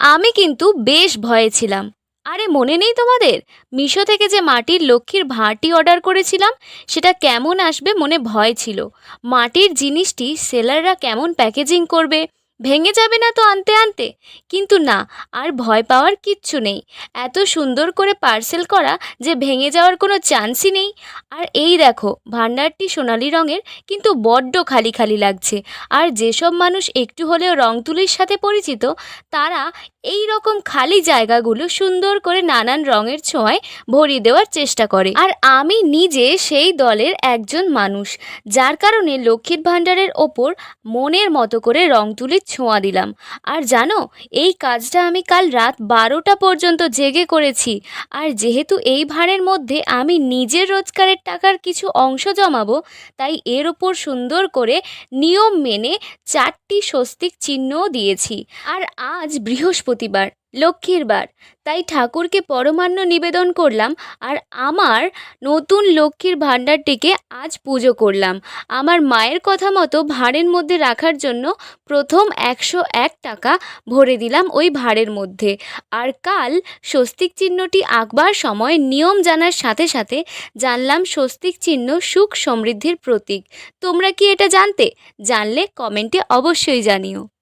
আমি কিন্তু বেশ ভয়ে ছিলাম। আরে, মনে নেই তোমাদের? মিশো থেকে যে মাটির লক্ষ্মীর ভাঁটি অর্ডার করেছিলাম, সেটা কেমন আসবে মনে ভয় ছিল। মাটির জিনিসটি সেলাররা কেমন প্যাকেজিং করবে? ভেঙে যাবে না তো আনতে আনতে? কিন্তু না, আর ভয় পাওয়ার কিচ্ছু নেই। এত সুন্দর করে পার্সেল করা যে ভেঙে যাওয়ার কোনো চান্সই নেই। আর এই দেখো ভাণ্ডারটি সোনালি রঙের, কিন্তু বড্ড খালি খালি লাগছে। আর যেসব মানুষ একটু হলেও রং তুলির সাথে পরিচিত, তারা এই রকম খালি জায়গাগুলো সুন্দর করে নানান রঙের ছোঁয়ায় ভরিয়ে দেওয়ার চেষ্টা করে। আর আমি নিজে সেই দলের একজন মানুষ, যার কারণে লক্ষ্মীর ভাণ্ডারের ওপর মনের মতো করে রং তুলির ছোঁয়া দিলাম। আর জানো, এই কাজটা আমি কাল রাত বারোটা পর্যন্ত জেগে করেছি। আর যেহেতু এই ভাঁড়ের মধ্যে আমি নিজের রোজগারের টাকার কিছু অংশ জমাবো, তাই এর ওপর সুন্দর করে নিয়ম মেনে চারটি স্বস্তিক চিহ্নও দিয়েছি। আর আজ বৃহস্পতিবার লক্ষ্মীর বার। তাই ঠাকুরকে পরমান্ন নিবেদন করলাম আর আমার নতুন লক্ষ্মীর ভাণ্ডারটিকে আজ পুজো করলাম। আমার মায়ের কথা মতো ভাঁড়ের মধ্যে রাখার জন্য প্রথম একশো এক টাকা ভরে দিলাম ওই ভাঁড়ের মধ্যে। আর কাল স্বস্তিক চিহ্নটি আঁকবার সময় নিয়ম জানার সাথে সাথে জানলাম স্বস্তিক চিহ্ন সুখ সমৃদ্ধির প্রতীক। তোমরা কি এটা জানতে? জানলে কমেন্টে অবশ্যই জানিও।